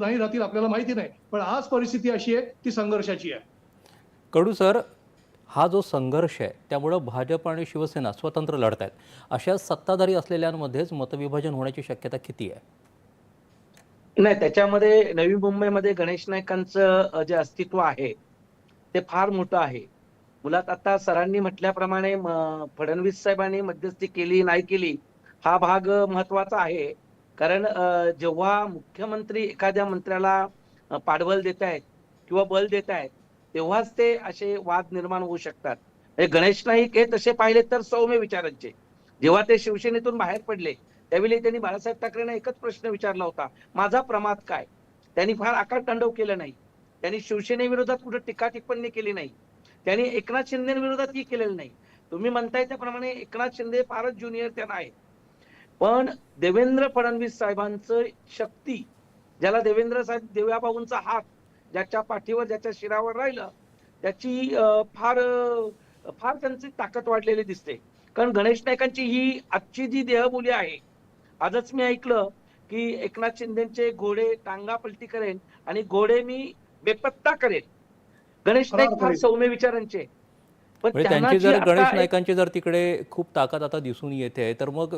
नाही राहतील आपल्याला माहिती नाही. पण आज परिस्थिती अशी आहे ती संघर्षाची आहे. कडू सर हा जो संघर्ष आहे त्यामुळं भाजप आणि शिवसेना स्वतंत्र लढत आहेत अशा सत्ताधारी असलेल्यांमध्येच मतविभाजन होण्याची शक्यता किती आहे? नाही त्याच्यामध्ये नवी मुंबईमध्ये गणेश नाईकांचं अ, जे अस्तित्व आहे ते फार मोठं आहे. मुलात आता सरांनी म्हटल्याप्रमाणे फडणवीस साहेबांनी मध्यस्थी केली नाही केली हा भाग महत्त्वाचा आहे. कारण जेव्हा मुख्यमंत्री एखाद्या मंत्र्याला अ, पाठबळ देत आहेत किंवा बल देत आहेत तेव्हाच ते असे वाद निर्माण होऊ शकतात. म्हणजे गणेश नाईक हे तसे पाहिले तर सौम्य विचारांचे. जेव्हा ते शिवसेनेतून बाहेर पडले त्यावेळी त्यांनी बाळासाहेब ठाकरेंना एकच प्रश्न विचारला होता माझा प्रमाद काय? त्यांनी फार आकार तांडव केलं नाही. त्यांनी शिवसेनेविरोधात कुठे टीका टिप्पणी केली नाही. त्यांनी एकनाथ शिंदे विरोधातही केलेलं नाही. तुम्ही म्हणताय त्याप्रमाणे एकनाथ शिंदे फारच ज्युनियर त्यांना आहे पण देवेंद्र फडणवीस साहेबांचं शक्ती ज्याला देवेंद्र साहेब देव्याबाबूंचा हात ज्याच्या पाठीवर ज्याच्या शिरावर राहिलं त्याची फार फार त्यांची ताकद वाढलेली दिसते कारण गणेश नाईकांची ही आजची जी देहबोली आहे आजच मी ऐकलं की एकनाथ शिंदेचे घोडे टांगा पलटी करेन आणि घोडे मी बेपत्ता करेन गणेश नाईक फार. सौम्य विचारांचे पण म्हणजे त्यांची जर गणेश नाईकांची जर तिकडे खूप ताकद आता दिसून येते तर मग